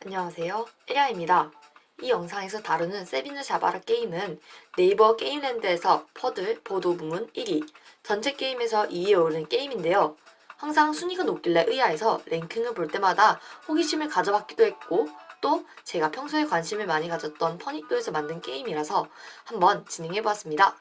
안녕하세요. 에리아입니다. 이 영상에서 다루는 세비누 자바라 게임은 네이버 게임랜드에서 퍼들 보도 부문 1위, 전체 게임에서 2위에 오른 게임인데요. 항상 순위가 높길래 의아해서 랭킹을 볼 때마다 호기심을 가져봤기도 했고 또 제가 평소에 관심을 많이 가졌던 퍼니또에서 만든 게임이라서 한번 진행해보았습니다.